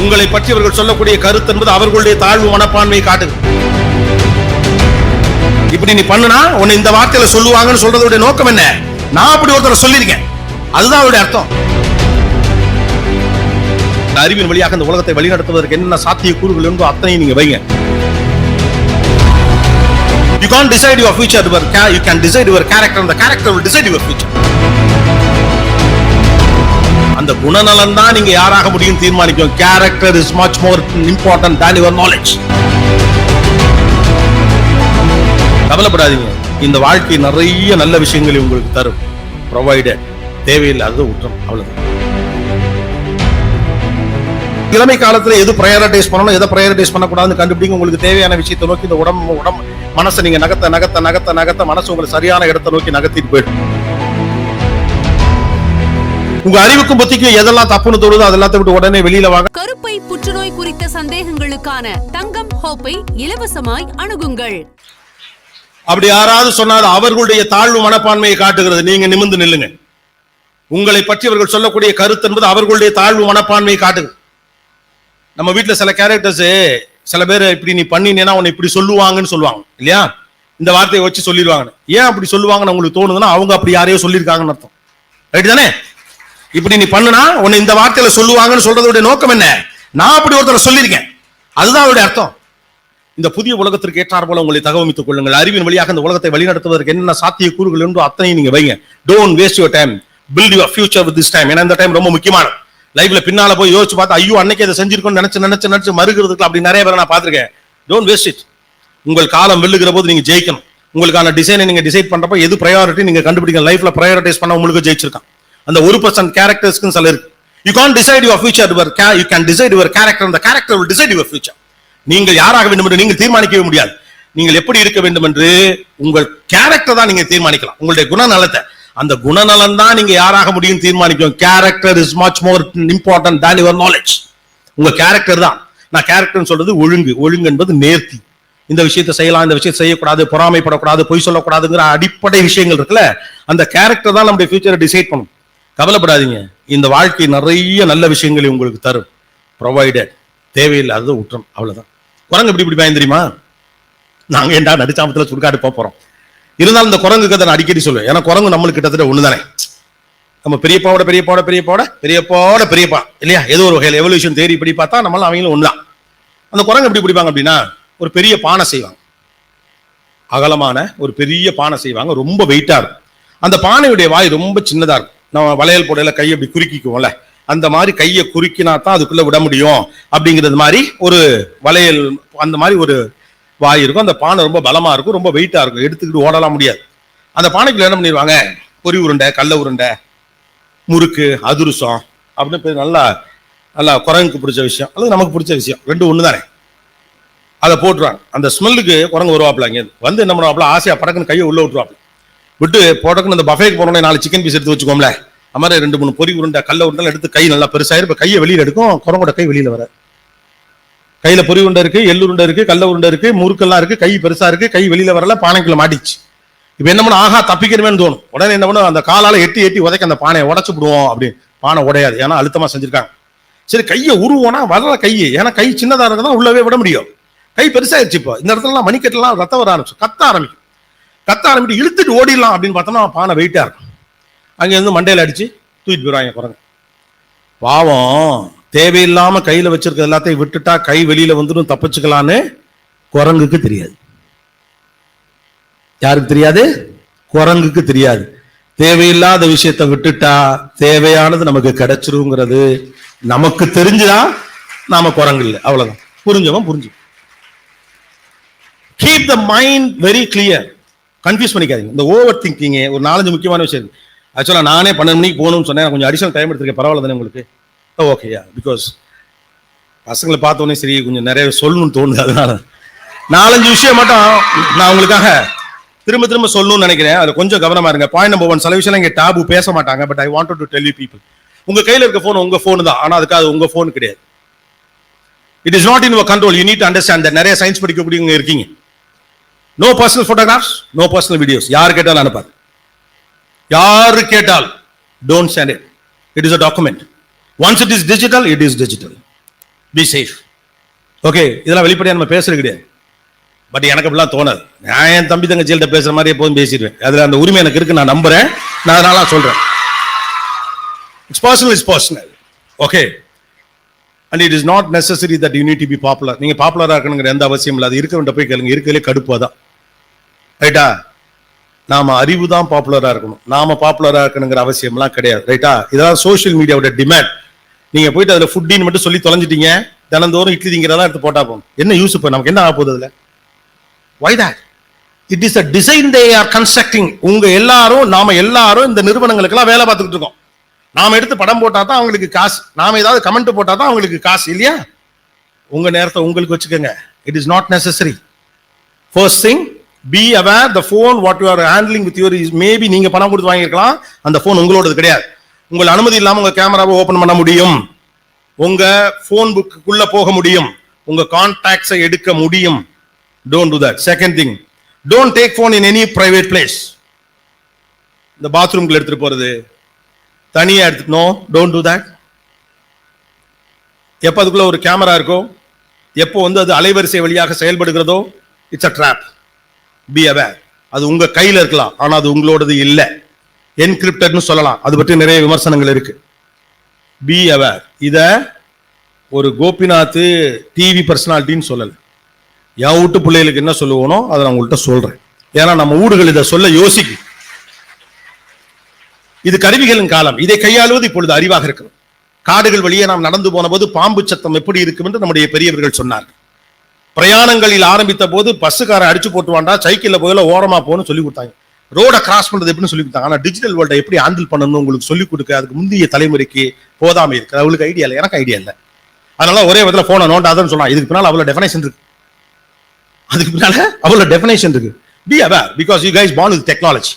உங்களை பற்றி அவர்கள் சொல்லக்கூடிய கருத்து என்பது அவர்களுடைய தாழ்வு மனப்பான்மையை காட்டுது. இப்படி நீ பண்ணுனா உன்னை இந்த வார்த்தையில சொல்லுவாங்கன்னு சொல்றதுடைய நோக்கம் என்ன? நான் அப்படி ஒருத்தரை சொல்லியிருக்கேன். அதுதான் அவருடைய அர்த்தம். அறிவின் வழியாக இந்த உலகத்தை வழிநடத்துவதற்கு என்ன சாத்திய கூறுகள் என்பது அத்தனையும் நீங்க வைங்க. You can't decide your future, your ca- you can decide your character, and the character will decide your future. குணநலன் தான் நீங்க யாராக முடியும் தீர்மானிக்கும். Character is much more important than your knowledge கவலைப்படாதீங்க. இந்த வாழ்க்கை நிறைய நல்ல விஷயங்களை உங்களுக்கு தரும். ப்ரொவைடட் தேவையில்லாதது ஊற்றம் அவ்வளவுதான். இளமை காலத்துல எது ப்ரையாரிட்டைஸ் பண்ணணும் எதை ப்ரையாரிட்டைஸ் பண்ணக்கூடாதுன்னு கண்டுபிடிங்க. உங்களுக்கு தேவையான விஷயத்தை நோக்கி இந்த உடம்பு உடம்பு மனசை நீங்க நகத்த நகத்த நகத்த நகத்த மனசு உங்களை சரியான இடத்தை நோக்கி நகர்த்திட்டு போயிடும். உங்க அறிவுக்கும் புத்திக்கும் எதெல்லாம் தப்புன்னு தோணுதோ அதெல்லாத்த விட்டு உடனே வெளியில வாங்க. கருப்பை புற்றுநோய் குறித்த சந்தேகங்களுக்கான தங்கம் ஹோப்பை இலவசமாய் அணுகுங்கள். அப்படி யாராவது சொன்னால் அவர்களுடைய தாழ்வு மனப்பான்மையை காட்டுகிறது. நீங்க நிமிர்ந்து நில்லுங்க. உங்களை பற்றி அவர்கள் சொல்லக்கூடிய கருத்து என்பது அவர்களுடைய தாழ்வு மனப்பான்மையை காட்டுது. நம்ம வீட்டுல சில கேரக்டர்ஸ் சில பேர் இப்படி நீ பண்ணினேன்னா உன்னை இப்படி சொல்லுவாங்கன்னு சொல்லுவாங்க. இல்லையா? இந்த வார்த்தையை வச்சு சொல்லிடுவாங்க ஏன் அப்படி சொல்லுவாங்கன்னு உங்களுக்கு தோணுதுன்னா அவங்க அப்படி யாரையோ சொல்லியிருக்காங்கன்னு அர்த்தம். ரைட் தானே? இப்படி நீ பண்ணுனா உன்னை இந்த வார்த்தையில சொல்லுவாங்கன்னு சொல்றதோட நோக்கம் என்ன? நான் அப்படி ஒருத்தர் சொல்லியிருக்கேன். அதுதான் அவருடைய அர்த்தம். இந்த புதிய உலகத்திற்கு ஏற்றார் போல உங்களை தகவமைத்துக் கொள்ளுங்கள். அறிவின் வழியாக இந்த உலகத்தை வழிநடத்துவதற்கு என்னென்ன சாத்திய கூறுகள் என்றோ அத்தனையும் நீங்க வைங்க. Don't waste your time build your future with this time ஏன்னா இந்த டைம் ரொம்ப முக்கியமானது. லைஃப்ல பின்னால போய் யோசிச்சு பார்த்து ஐயோ அன்னைக்கு அதை செஞ்சிருக்கோம்னு நினைச்சு நினைச்சு நினைச்சு மறுகிறதுக்கு அப்படி நிறைய பேரை நான் பார்த்துருக்கேன். டோன்ட் வேஸ்ட் இட் உங்கள் காலம் வெல்லுகிற போது நீங்க ஜெயிக்கணும். உங்களுக்கான டிசைனை நீங்க டிசைட் பண்றப்ப எது ப்ரையாரிட்டி நீங்க கண்டுபிடிக்கணும். லைஃப்ல ப்ரையாரிட்டைஸ் பண்ண உங்களுக்கு ஜெயிச்சிருக்கான். அந்த ஒரு பர்சன்ட் கேரக்டர்ஸ்க்கு சில இருக்கு. You can decide your future your you can decide your character அந்த character will decide your future நீங்கள் யாராக வேண்டும் என்று நீங்கள் தீர்மானிக்கவே முடியாது. நீங்கள் எப்படி இருக்க வேண்டும் என்று உங்கள் கேரக்டர் தான் நீங்க தீர்மானிக்கலாம். உங்களுடைய குணநலத்தை. அந்த குணநலன் தான் நீங்க யாராக முடியும் தீர்மானிக்கும். Character is much more important than your knowledge உங்க கேரக்டர் தான். நான் கேரக்டர்னு சொல்றது ஒழுங்கு. ஒழுங்கு என்பது நேர்த்தி. இந்த விஷயத்தை செய்யலாம் இந்த விஷயத்தை செய்யக்கூடாது பொறாமைப்படக்கூடாது பொய் சொல்லக்கூடாதுங்கிற அடிப்படை விஷயங்கள் இருக்குல்ல அந்த கேரக்டர் தான் நம்முடைய ஃபியூச்சரை டிசைட் பண்ணும். கவலைப்படாதீங்க. இந்த வாழ்க்கை நிறைய நல்ல விஷயங்களை உங்களுக்கு தரும். ப்ரொவைடட் தேவையில்லாதது ஊற்றம். அவ்வளோதான் குரங்கு இப்படி இப்படி பயன் தெரியுமா? நாங்கள் ஏன்டா நடிச்சாமத்தில் சுடுகாடு போகிறோம் இருந்தாலும் இந்த குரங்கு கதை நான் அடிக்கடி சொல்லுவேன். ஏன்னா குரங்கு நம்மளுக்கு கிட்டத்தட்ட தானே நம்ம பெரியப்பாவோட பெரியப்பாவோட பெரியப்பாவோட பெரியப்பாவோட பெரியப்பா. இல்லையா? ஏதோ ஒரு வகையில் எவல்யூஷன் தேடி இப்படி பார்த்தா நம்மளும் அவங்களும் ஒண்ணுதான். அந்த குரங்கு எப்படி பிடிப்பாங்க அப்படின்னா ஒரு பெரிய பானை செய்வாங்க. அகலமான ஒரு பெரிய பானை செய்வாங்க. ரொம்ப வெயிட்டாக இருக்கும். அந்த பானையுடைய வாய் ரொம்ப சின்னதாக இருக்கும். நம்ம வளையல் போடையில கையை இப்படி குறுக்கிக்குவோம்ல. அந்த மாதிரி கையை குறுக்கினா தான் அதுக்குள்ள விட முடியும். அப்படிங்கிறது மாதிரி ஒரு வளையல் அந்த மாதிரி ஒரு வாய் இருக்கும். அந்த பானை ரொம்ப பலமா இருக்கும் ரொம்ப வெயிட்டா இருக்கும். எடுத்துக்கிட்டு ஓடலாம் முடியாது. அந்த பானைக்குள்ள என்ன பண்ணிடுவாங்க பொரி உருண்டை கடல உருண்டை முறுக்கு அதிருசம் அப்படின்னு நல்லா நல்லா குரங்குக்கு பிடிச்ச விஷயம். அல்லது நமக்கு பிடிச்ச விஷயம். ரெண்டு ஒன்று தானே அதை போட்டுருவாங்க. அந்த ஸ்மெல்லுக்கு குரங்கு வருவாப்பில் அங்கே வந்து என்ன பண்ணுவாப்புல? ஆசையாக படக்குன்னு கையை உள்ள விட்டுருவாப்பில். விட்டு போட்டக்குன்னு அந்த பஃபேக்கு போனோடனே நாலு சிக்கன் பீஸ் எடுத்து வச்சுக்கோம்ல. அது மாதிரி ரெண்டு மூணு பொறி உருண்டை கல்ல உருண்டை எடுத்து கை நல்லா பெருசாயிரும் இப்போ கையை வெளியில் எடுக்கும் குரங்கோட கை வெளியில வர. கையில் பொறி உருண்டை இருக்கு எள்ளு உருண்டை இருக்கு கல்ல உருண்டை இருக்கு முறுக்கெல்லாம் இருக்கு கை பெருசா இருக்கு கை வெளியில் வரல பானைக்குள்ள மாட்டிச்சு. இப்போ என்ன பண்ண ஆஹா தப்பிக்கணுமேன்னு தோணும். உடனே என்ன பண்ணும்? அந்த காலால் எட்டி எட்டி உதைக்க அந்த பானையை உடச்சு விடுவோம் அப்படின்னு. பானை உடையாது ஏன்னா அழுத்தமாக செஞ்சுருக்காங்க. சரி கையை உருவோனா வரல கை ஏன்னா கை சின்னதாக இருந்தால் உள்ளவே விட முடியும். கை பெருசாகிடுச்சு இப்போ. இந்த இடத்துலலாம் மணிக்கட்டுலாம் ரத்தம் வர ஆரம்பிச்சு கத்த ஆரம்பிக்கும். கத்த ஆரம்பிட்டு இழுத்துட்டு ஓடிடலாம் அப்படின்னு பார்த்தோம்னா பானை வெயிட்டாக இருக்கும். அங்க இருந்து அடித்து அடிச்சு தூக்கிட்டு போயிடுவாங்க குரங்கு பாவம் தேவையில்லாம கையில் வச்சிருக்க எல்லாத்தையும் விட்டுட்டா கை வெளியில வந்துடும் தப்பிச்சுக்கலான்னு குரங்குக்கு தெரியாது. யாருக்கு தெரியாது? குரங்குக்கு தெரியாது. தேவையில்லாத விஷயத்தை விட்டுட்டா தேவையானது நமக்கு கிடைச்சிருங்கிறது. நமக்கு தெரிஞ்சுதா நாம குரங்கு இல்லை. அவ்வளவுதான். புரிஞ்சவன் புரிஞ்சு keep the mind very clear confuse பண்ணிக்காதீங்க. இந்த ஓவர் திங்கிங் ஒரு நாலஞ்சு முக்கியமான விஷயம் ஆக்சுவலாக நானே பன்னெண்டு மணிக்கு போகணும்னு சொன்னேன். கொஞ்சம் அடிஷனல் டைம் எடுத்துருக்கேன். பரவாயில்ல தானே உங்களுக்கு? Oh, ஓகேயா பிகாஸ் பசங்களை பார்த்தோன்னே சரி கொஞ்சம் நிறைய சொல்லணும்னு தோணுது. அதனால நாலஞ்சு விஷயம் மட்டும் நான் உங்களுக்காக திரும்ப திரும்ப சொல்லணும்னு நினைக்கிறேன். அதில் கொஞ்சம் கவனமா இருங்க. பாயிண்ட் நம்பர் ஒன் சில விஷயம் இங்கே டாபு பேச மாட்டாங்க but I want to tell you people உங்கள் கையில் இருக்க ஃபோன் உங்கள் ஃபோனு தான். ஆனால் அதுக்காக அது ஃபோன் கிடையாது. It is not in your control you need understand நிறைய சயின்ஸ் படிக்கக்கூடியவங்க இருக்கீங்க. No personal photographs no personal videos யார் கேட்டாலும் அனுப்பாது. யாரு கேட்டால் don't send it it is a document once it is digital it is digital be safe okay இதெல்லாம் வெளிப்படையாக நம்ம பேசுறது கிடையாது. பட் எனக்கு அப்படிலாம் தோணாது. நான் என் தம்பி தங்கச்சிகள்ட்ட பேசுற மாதிரி எப்போதும் பேசிடுவேன். அதில் அந்த உரிமை எனக்கு இருக்கு நான் நம்புறேன். நான் அதனால சொல்றேன். It's personal is personal okay and it is not necessary that you need to be popular நீங்கள் பாப்புலராக இருக்கணுங்கிற எந்த அவசியம் இல்லை. அது இருக்கிறவன்ட்ட போய் கேளுங்க. இருக்கிறதுலே கடுப்பாக தான் ரைட்டா நாம அறிவு தான் பாப்புலரா இருக்கணும். நாம பாப்புலரா இருக்கணுங்கிற அவசியம்லாம் கிடையாது. ரைட்டா இதெல்லாம் சோஷியல் மீடியாவோட டிமாண்ட் நீங்க போயிட்டு அதுல ஃபுட்டின்னு மட்டும் சொல்லி தொலைஞ்சிட்டீங்க தினந்தோறும் இட்லி திங்கிறதா எடுத்து போட்டா போகும் என்ன யூஸ் இப்போ? நமக்கு என்ன ஆக போகுது அதுல? Why that? It is a design they are constructing உங்க எல்லாரும் நாம எல்லாரும் இந்த நிறுவனங்களுக்கெல்லாம் வேலை பார்த்துக்கிட்டு இருக்கோம். நாம எடுத்து படம் போட்டா தான் அவங்களுக்கு காசு. நாம ஏதாவது கமெண்ட் போட்டா தான் அவங்களுக்கு காசு இல்லையா? உங்க நேரத்தை உங்களுக்கு வச்சுக்கோங்க. It is not necessary first thing be aware the phone what you are handling with your is maybe நீங்க பணம் கொடுத்து வாங்கியிருக்கலாம். அந்த ஃபோன் உங்களோடது கிடையாது. உங்கள் அனுமதி இல்லாமல் உங்க கேமராவை ஓப்பன் பண்ண முடியும். உங்க ஃபோன் புக்குள்ள போக முடியும். உங்க கான்டாக்ட்ஸை எடுக்க முடியும். Don't do that second thing don't take phone in any private place இந்த பாத்ரூம்குள்ள எடுத்துட்டு போறது. தனியாக எடுத்துக்கணும் டோன்ட் டூ தட் எப்போ அதுக்குள்ள ஒரு கேமரா இருக்கோ எப்போ வந்து அது அலைவரிசை வழியாக செயல்படுகிறதோ it's a trap be aware அது உங்க கையில இருக்கலாம் ஆனா அது உங்களோடது இல்லை. என்கிரிப்டட்னு சொல்லலாம். அது பற்றி நிறைய விமர்சனங்கள் இருக்கு. பி அவேர் இத ஒரு கோபிநாத் டிவி பர்சனாலிட்டின்னு சொல்லலை. என் வீட்டு பிள்ளைகளுக்கு என்ன சொல்லுவோனோ அதை நான் உங்கள்கிட்ட சொல்றேன். ஏன்னா நம்ம ஊடுகள் இதை சொல்ல யோசிக்கும். இது கருவிகளின் காலம். இதை கையாளுவது இப்பொழுது அறிவாக இருக்கணும். காடுகள் வழியே நாம் நடந்து போன போது பாம்பு சத்தம் எப்படி இருக்கும் என்று நம்முடைய பெரியவர்கள் சொன்னார்கள். பிரயாணங்களில் ஆரம்பித்த போது பஸ்ஸுக்காரன் அடிச்சு போட்டுவாண்டா சைக்கிளில் போயில ஓரமா போகணும்னு சொல்லி கொடுத்தாங்க. ரோட கிராஸ் பண்றது எப்படின்னு சொல்லி கொடுத்தாங்க. ஆனால் டிஜிட்டல் வேர்ல்டை எப்படி ஹேண்டில் பண்ணணும்னு உங்களுக்கு சொல்லி கொடுக்க அதுக்கு முந்தைய தலைமுறைக்கு போதாமல் இருக்கு. அவளுக்கு ஐடியா இல்லை. எனக்கு ஐடியா இல்லை. அதனால ஒரே விதத்தில் போனை நோண்டாதுன்னு சொல்லலாம் இதுக்கு பின்னால் அவ்வளோ டெஃபினேஷன் இருக்கு. அதுக்கு பின்னால அவ்வளோ டெஃபினேஷன் இருக்கு. Be aware because you guys born with technology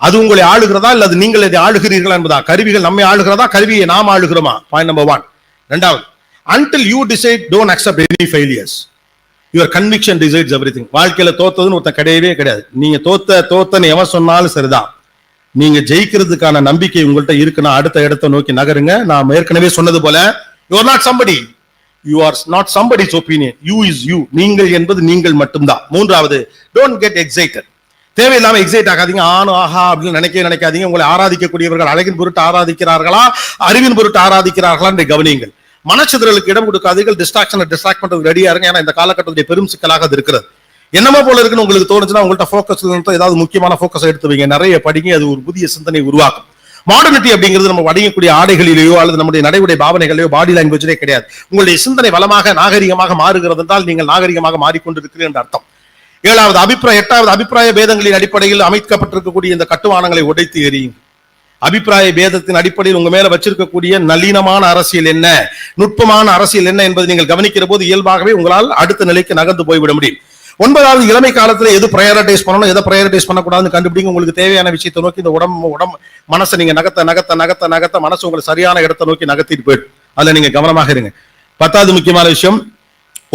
அது உங்களை ஆளுகிறதா இல்லை அது நீங்கள் இதை ஆளுகிறீர்களா என்பதா? கருவிகள் நம்மை ஆளுகிறதா? கருவியை நாம் ஆளுகிறோமா? பாயிண்ட் நம்பர் ஒன் ரெண்டாவது until you decide don't accept any failures your conviction decides everything வாழ்க்கையில தோத்ததுன்னு ஒருத்தன் கிடையவே கிடையாது. நீங்க தோத்த தோத்தன்னு எவன் சொன்னாலும் சரிதான். நீங்க ஜெயிக்கிறதுக்கான நம்பிக்கை உங்கள்கிட்ட இருக்குன்னா அடுத்த இடத்தை நோக்கி நகருங்க. நான் ஏற்கனவே சொன்னது போல you are not somebody you are not somebody's opinion you is you நீங்கள் என்பது நீங்கள் மட்டும்தான். மூன்றாவது டோன்ட் கெட் எக்ஸைட்டட் தேவையில்லாம எக்ஸைட் ஆகாதீங்க. ஆணும் ஆஹா அப்படின்னு நினைக்கவே நினைக்காதீங்க. உங்களை ஆராதிக்கக்கூடியவர்கள் அழகின் பொருட்டு ஆராதிக்கிறார்களா? அறிவின் பொருட்டு ஆராதிக்கிறார்களா? என்று கவனியுங்கள். மனச்சிதறலுக்கு இடம் கொடுக்காதீர்கள். டிஸ்ட்ராக்ஷனை டிஸ்ட்ராக்ட் பண்றது ரெடியா இருங்க. ஏன்னா இந்த காலகட்டத்துடைய பெரும் சிக்கலாக அது இருக்கிறது. என்னமோ போல இருக்குன்னு உங்களுக்கு தோணுச்சுன்னா உங்கள்ட்ட ஃபோக்கஸ் ஏதாவது முக்கியமான ஃபோக்கஸ் எடுத்து வைங்க. நிறைய படிங்க. அது ஒரு புதிய சிந்தனை உருவாக்கும். மாடர்னிட்டி அப்படிங்கிறது நம்ம அடையக்கூடிய ஆடைகளிலேயோ அல்லது நம்முடைய நடைமுறை பாவனைகளையோ பாடி லாங்குவேஜிலே கிடையாது. உங்களுடைய சிந்தனை வளமாக நாகரிகமாக மாறுகிறது என்றால் நீங்கள் நாகரிகமாக மாறிக்கொண்டிருக்கிறீர்கள் என்ற அர்த்தம். ஏழாவது அபிப்பிராய எட்டாவது அபிப்பிராய பேதங்களின் அடிப்படையில் அமைக்கப்பட்டிருக்கக்கூடிய இந்த கட்டுமானங்களை உடைத்து எறியும் அபிப்பிராய பேதத்தின் அடிப்படையில் உங்க மேல வச்சிருக்கக்கூடிய நளினமான அரசியல் என்ன? நுட்பமான அரசியல் என்ன என்பதை நீங்கள் கவனிக்கிற போது இயல்பாகவே உங்களால் அடுத்த நிலைக்கு நகர்ந்து போய்விட முடியும். ஒன்பதாவது இளமை காலத்துல எது ப்ரையாரிட்டைஸ் பண்ணணும் எதை ப்ரையாரிட்டைஸ் பண்ணக்கூடாதுன்னு கண்டுபிடிங்க. உங்களுக்கு தேவையான விஷயத்தை நோக்கி இந்த உடம்பு உடம்பு மனசை நீங்க நகத்த நகத்த நகத்த நகத்த மனசு உங்களை சரியான இடத்தை நோக்கி நகர்த்திட்டு போயிடும். அதுல நீங்க கவனமாக இருங்க. பத்தாவது முக்கியமான விஷயம்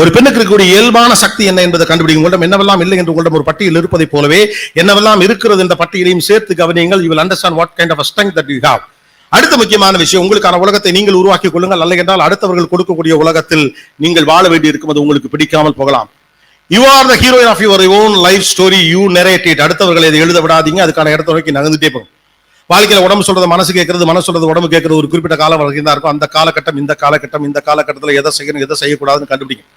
ஒரு பெண்ணுக்கு இருக்கக்கூடிய இயல்பான சக்தி என்ன என்பதை கண்டுபிடிக்கும் உங்களிடம் என்னவெல்லாம் இல்லை என்று உங்களிடம் ஒரு பட்டியல் இருப்பதை போலவே என்னவெல்லாம் இருக்கிறது என்ற பட்டியலையும் சேர்த்து கவனியுங்கள். You will understand what kind of strength that you have அடுத்த முக்கியமான விஷயம் உங்களுக்கான உலகத்தை நீங்கள் உருவாக்கிக் கொள்ளுங்கள். அல்ல என்றால் அடுத்தவர்கள் கொடுக்கக்கூடிய உலகத்தில் நீங்கள் வாழ வேண்டி இருக்கும். அது உங்களுக்கு பிடிக்காமல் போகலாம். You are the heroine of your own life story you narrated அடுத்தவர்களை இதை எழுத விடாதீங்க. அதுக்கான இடத்தை நோக்கி நகர்ந்துட்டே போகும். வாழ்க்கையில் உடம்பு சொல்றது மனசு கேட்கறது மனசு சொல்றது உடம்பு கேட்கறது. ஒரு குறிப்பிட்ட காலம் வரைக்கும் தான் இருக்கும். அந்த காலகட்டம் இந்த காலகட்டம் இந்த காலகட்டத்தில் எதை செய்யணும் எதை செய்யக்கூடாதுன்னு கண்டுபிடிக்கும்.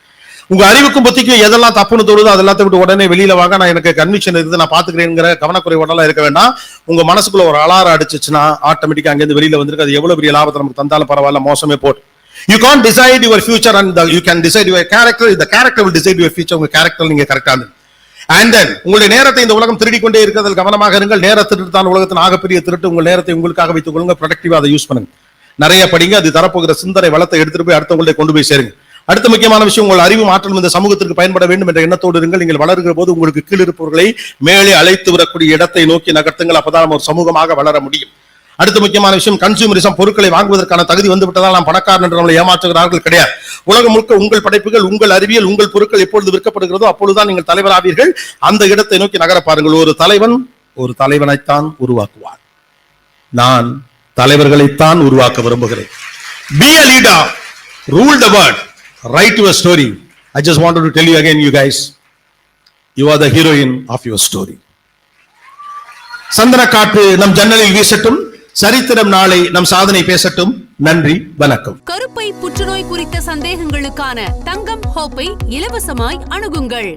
உங்க அறிவுக்கும் புத்திக்கும் எதெல்லாம் தப்புன்னு தோணுதோ அதெல்லாம் விட்டு உடனே வெளியில வாங்க. நான் எனக்கு கன்விக்ஷன் இருக்குது நான் பாத்துக்கிறேங்கிற கவனக்குறைவோடலாம் இருக்க வேண்டாம். உங்க மனசுக்குள்ள ஒரு அலாரம் அடிச்சுச்சுன்னா ஆட்டோமேட்டிக்கா அங்கேருந்து வெளியில வந்திருக்கு. அது எவ்வளவு பெரிய லாபத்தை நமக்கு தந்தாலும் பரவாயில்ல மோசமே போட்டு. You can decide your future and you can decide your character இந்த character will decide your future உங்க கேரக்டர் நீங்க கரெக்டா அண்ட் தென் உங்களுடைய நேரத்தை இந்த உலகம் திருடி கொண்டே இருக்கிறதில் கவனமாக இருங்கள். நேர திருட்டு தான் உலகத்தின் ஆகப்பெரிய திருட்டு உங்கள் நேரத்தை உங்களுக்காக வைத்துக் கொள்ளுங்க ப்ரொடக்டிவா அதை யூஸ் பண்ணுங்க நிறைய படிங்க. அது தரப்போகிற சிந்தனை வளத்தை எடுத்துட்டு போய் அடுத்தவங்களே கொண்டு போய் சேருங்க அடுத்த முக்கியமான விஷயம் உங்கள் அறிவு மாற்றம் இந்த சமூகத்திற்கு பயன்பட வேண்டும் என்ற எண்ணத்தோடு இருங்கள். நீங்கள் வளருகிற போது உங்களுக்கு கீழ் இருப்பவர்களை மேலே அழைத்து வரக்கூடிய இடத்தை நோக்கி நகர்த்துங்கள். அப்பதான் நம்ம ஒரு சமூகமாக வளர முடியும். அடுத்த முக்கியமான விஷயம் கன்சூமரிசம் பொருட்களை வாங்குவதற்கான தகுதி வந்து விட்டதால் நாம் பணக்காரன் என்று நம்மளை ஏமாற்றுகிறார்கள் கிடையாது. உலகம் முழுக்க உங்கள் படைப்புகள் உங்கள் அறிவியல் உங்கள் பொருட்கள் எப்பொழுது விற்கப்படுகிறதோ அப்பொழுதுதான் நீங்கள் தலைவராவீர்கள் அந்த இடத்தை நோக்கி நகர பாருங்கள். ஒரு தலைவன் ஒரு தலைவனைத்தான் உருவாக்குவார் நான் தலைவர்களைத்தான் உருவாக்க விரும்புகிறேன். Be a leader rule the world write your story I just want to tell you again you guys you are the heroine of your story சந்தன காற்று நம் ஜன்னலில் வீசட்டும். சரித்திரம் நாளை நம் சாதனை பேசட்டும். நன்றி வணக்கம். கருப்பை புற்றுநோய் குறித்த சந்தேகங்களுக்கான தங்கம் ஹோப்பை இலவசமாய் அணுகுங்கள்.